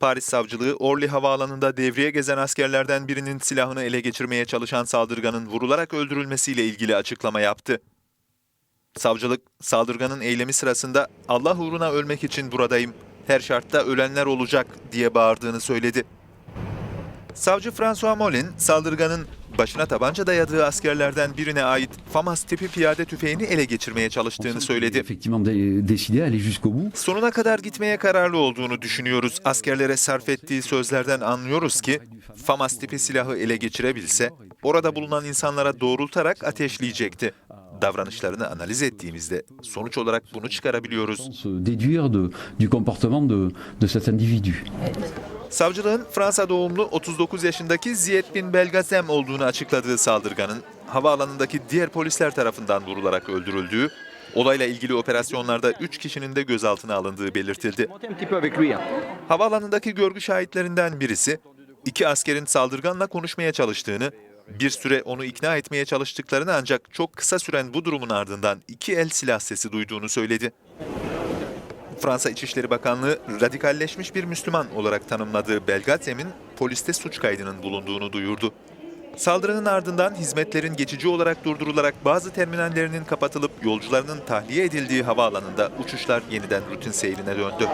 Paris savcılığı Orly havaalanında devriye gezen askerlerden birinin silahını ele geçirmeye çalışan saldırganın vurularak öldürülmesiyle ilgili açıklama yaptı. Savcılık, saldırganın eylemi sırasında Allah uğruna ölmek için buradayım, her şartta ölenler olacak diye bağırdığını söyledi. Savcı François Molin, saldırganın başına tabanca dayadığı askerlerden birine ait FAMAS tipi piyade tüfeğini ele geçirmeye çalıştığını söyledi. Sonuna kadar gitmeye kararlı olduğunu düşünüyoruz. Askerlere sarf ettiği sözlerden anlıyoruz ki FAMAS tipi silahı ele geçirebilse orada bulunan insanlara doğrultarak ateşleyecekti. Davranışlarını analiz ettiğimizde sonuç olarak bunu çıkarabiliyoruz. Savcılığın Fransa doğumlu 39 yaşındaki Ziyed bin Belgazem olduğunu açıkladığı saldırganın havaalanındaki diğer polisler tarafından vurularak öldürüldüğü, olayla ilgili operasyonlarda 3 kişinin de gözaltına alındığı belirtildi. Havaalanındaki görgü şahitlerinden birisi, iki askerin saldırganla konuşmaya çalıştığını, bir süre onu ikna etmeye çalıştıklarını ancak çok kısa süren bu durumun ardından iki el silah sesi duyduğunu söyledi. Fransa İçişleri Bakanlığı radikalleşmiş bir Müslüman olarak tanımladığı Belgazem'in poliste suç kaydının bulunduğunu duyurdu. Saldırının ardından hizmetlerin geçici olarak durdurularak bazı terminallerinin kapatılıp yolcularının tahliye edildiği havaalanında uçuşlar yeniden rutin seyrine döndü.